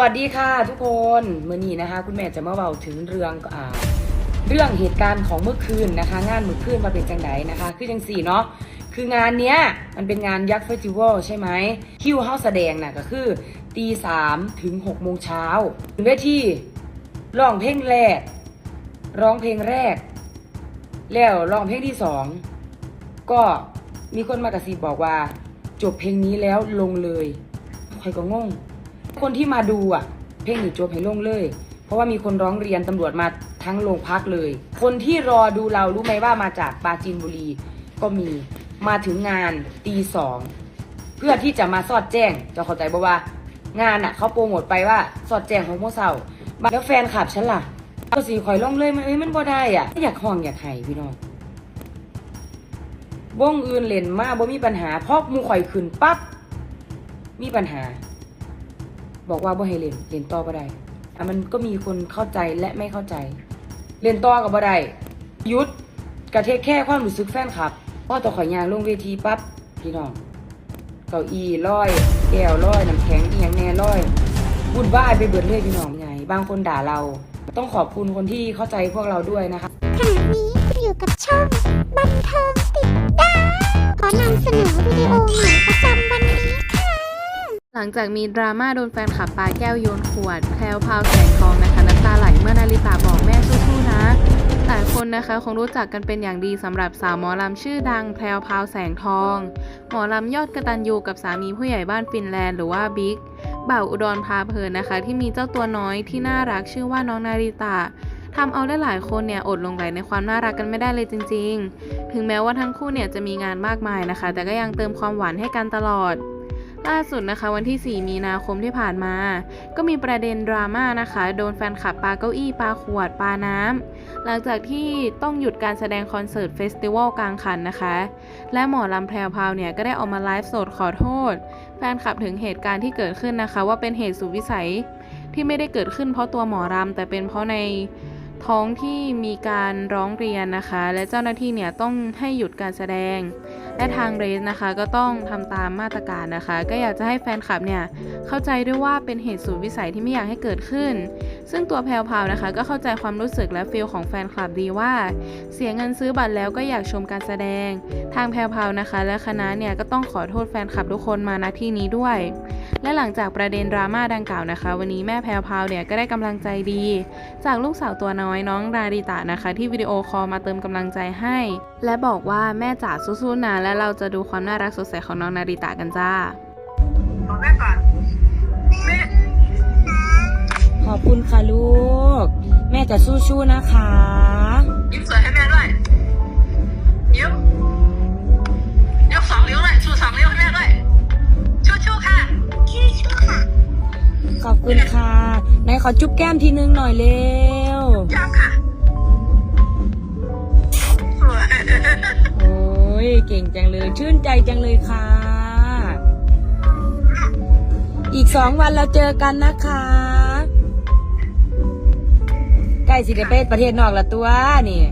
วัสดีค่ะทุกคนเมื่อนี้นะคะ คุณแม่จะมาเบาถึงเรื่องอ่าเรื่องเหตุการณ์ของเมื่อคืนนะคะ งานเมื่อคืนมาเป็นจังไดนะคะ คือจังสี่เนาะคืองานเนี้ยมันเป็นงานยักษ์เฟสติวัลใช่ไหมคิวเฮาแสดงน่ะก็คือตีสามถึงหกโมงเช้าถึงเวทีร้องเพลงแรก ร้องเพลงแรก แล้วร้องเพลงที่สองก็มีคนมากระซิบบอกว่า จบเพลงนี้แล้วลงเลยใครก็งง คนที่มาดูอะ เพลงหนีโจบให้ลงเลย เพราะว่ามีคนร้องเรียนตำรวจมาทั้งโรงพักเลย คนที่รอดูเรารู้ไหมว่ามาจากปราจีนบุรีก็มีมาถึงงานตีสองเพื่อที่จะมาสอดแจ้งจะเข้าใจบ่ว่า งานอะเขาโปรโมทไปว่าสอดแจ้งของโมเซาแล้วแฟนขับฉันล่ะเอาสีข่อยลงเลยมันเอ้ยมันบ่ได้อะอยากห้องอยากไห้พี่น้องวงอื่นเล่นมาบ่มีปัญหาเพราะมูข่อยขึ้นปั๊บมีปัญหา บอกว่าบ่ให้เล่นเล่นต่อบ่ได้อะมันก็มีคนเข้าใจและไม่เข้าใจ เล่นต่อกับบ่ได้ยุดกระเทกแค่ความรู้สึกแฟนคลับพ่อต่อข่อยยางลงเวทีปั๊บพี่น้องเก้าอี้ร้อย แก้วร้อยน้ำแข็งอีหยังแน่ร้อยวุ่นวายไปเบิดเลยพี่น้องไงบางคนด่าเรา ต้องขอบคุณคนที่เข้าใจพวกเราด้วยนะคะขณะนี้คุณอยู่กับช่องบันเทิงติดดาวขอนำเสนอวิดีโอใหม่ประจำวันนี้ หลังจากมีดราม่าโดนแฟนคลับปาแก้วโยนขวดแพลวพาวแสงทองนะคะน้ำตาไหลเมื่อนาริตาบอกแม่สู้ๆนะหลายคนนะคะคงรู้จักกันเป็นอย่างดีสำหรับสาวหมอลำชื่อดังแพลวพาวแสงทอง หมอลำยอดกระตันยูกับสามีผู้ใหญ่บ้านฟินแลนด์หรือว่าบิ๊กบ่าวอุดรพาเพลินนะคะ ที่มีเจ้าตัวน้อยที่น่ารักชื่อว่าน้องนาริตาทำเอาหลายคนเนี่ยอดลงไหลในความน่ารักกันไม่ได้เลยจริง ๆ ถึงแม้ว่าทั้งคู่เนี่ยจะมีงานมากมายนะคะ แต่ก็ยังเติมความหวานให้กันตลอด ล่าสุดนะคะวันที่ 4 มีนาคมที่ผ่านมา ก็มีประเด็นดราม่านะคะ โดนแฟนคลับปาเก้าอี้ปาขวดปาน้ำหลังจากที่ต้องหยุดการแสดงคอนเสิร์ตเฟสติวัลกลางคันนะคะ และหมอลำแพรวพาวเนี่ยก็ได้ออกมาไลฟ์สดขอโทษ แฟนคลับถึงเหตุการณ์ที่เกิดขึ้นนะคะ ว่าเป็นเหตุสุดวิสัยที่ไม่ได้เกิดขึ้นเพราะตัวหมอรำแต่เป็นเพราะในท้องที่มีการร้องเรียนนะคะ และเจ้าหน้าที่เนี่ยต้องให้หยุดการแสดง และทางเรสนะคะก็ต้องทำตามมาตรการนะคะ ก็อยากจะให้แฟนคลับเนี่ยเข้าใจด้วยว่าเป็นเหตุสุดวิสัยที่ไม่อยากให้เกิดขึ้น ซึ่งตัวแพลวพาวนะคะ ก็เข้าใจความรู้สึกและฟีลของแฟนคลับดีว่า เสียเงินซื้อบัตรแล้วก็อยากชมการแสดง ทางแพลวพาวนะคะ และคณะเนี่ยก็ต้องขอโทษแฟนคลับทุกคนมาณที่นี้ด้วย และหลังจากประเด็นดราม่าดังกล่าวนะคะ วันนี้แม่แพลวพาวเนี่ยก็ได้กำลังใจดี จากลูกสาวตัวน้อยน้องนาริตะนะคะ ที่วิดีโอคอลมาเติมกำลังใจให้ และบอกว่าแม่จ๋าสู้ๆนะและเราจะดูความน่ารักสดใสของน้องนาริตะกันจ้าขอแม่ก่อนแม่ขอบคุณค่ะลูก แม่จะสู้ๆนะคะ ขอบคุณค่ะไหนขอจุ๊บแก้มทีนึงหน่อยเร็วยามค่ะสวยโอ้ยเก่งจังเลย ชื่นใจจังเลยค่ะ อีกสองวันเราเจอกันนะคะใกล้สิได้ไปประเทศนอกละตัวนี่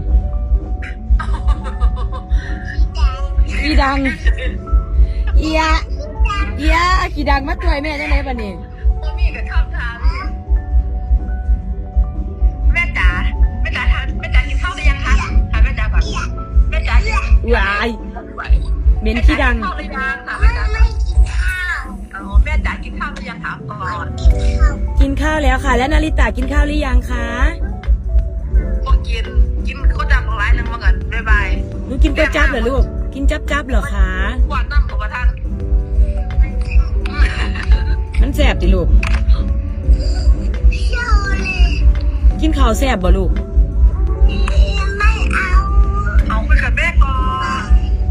อีดังเอียเอียกี่ดังมาตัวแม่จังไหนปะนี่ เหม็นขี้ดังแม่จ๋ากินข้าวหรือยังถามแม่จ๋าก่อนไม่กินข้าวอ๋อแม่จ๋ากินข้าวหรือยังถามก่อนกินข้าวกินข้าวแล้วค่ะ แล้วนาริตากินข้าวหรือยังคะพวกกินกินข้าวจับของร้านหนึ่งมาก่อนบ๊ายบายหนูกินก๋วยจั๊บเหรอลูก กินจับจับๆเหรอคะหวานน้ำกับประทานมันแสบดิลูก เที่ยวเลยกินข้าวแสบบ่ลูก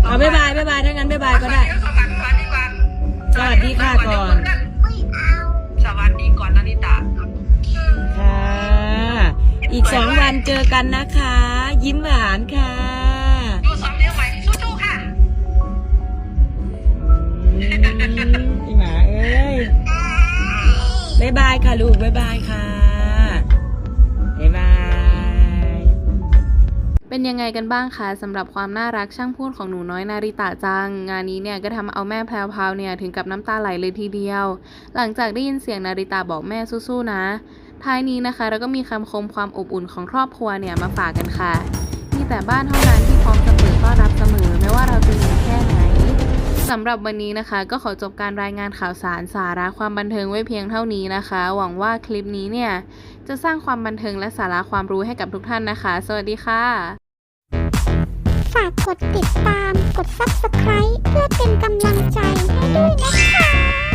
เอาบ๊ายบายบ๊ายบายถ้างั้นบ๊ายบายก็ได้ สวัสดีก่อนสวัสดีค่ะก่อนไม่เอาสวัสดีก่อนนานิตาค่ะ อีกสองวันเจอกันนะคะ ยิ้มหวานค่ะดูสองเลี้ยวใหม่สู้ๆค่ะอืมอีหมาเอ้ยบ๊ายบายค่ะลูกบ๊ายบายค่ะ เป็นยังไงกันบ้างคะสำหรับความน่ารักช่างพูดของหนูน้อยนาริตะจัง งานนี้เนี่ยก็ทำเอาแม่แพรวพราวเนี่ยถึงกับน้ำตาไหลเลยทีเดียว หลังจากได้ยินเสียงนาริตะบอกแม่สู้ๆนะ ท้ายนี้นะคะเราก็มีคำคมความอบอุ่นของครอบครัวเนี่ยมาฝากกันค่ะ มีแต่บ้านเท่านั้นที่พร้อมจะเปิดต้อนรับเสมอไม่ว่าเราจะเหนื่อแค่ไหนสำหรับวันนี้นะคะก็ขอจบการรายงานข่าวสารสาระความบันเทิงไว้เพียงเท่านี้นะคะ หวังว่าคลิปนี้เนี่ยจะสร้างความบันเทิงและสาระความรู้ให้กับทุกท่านนะคะ สวัสดีค่ะากกดติดตาม กด subscribe เพื่อเป็นกำลังใจให้ด้วยนะคะ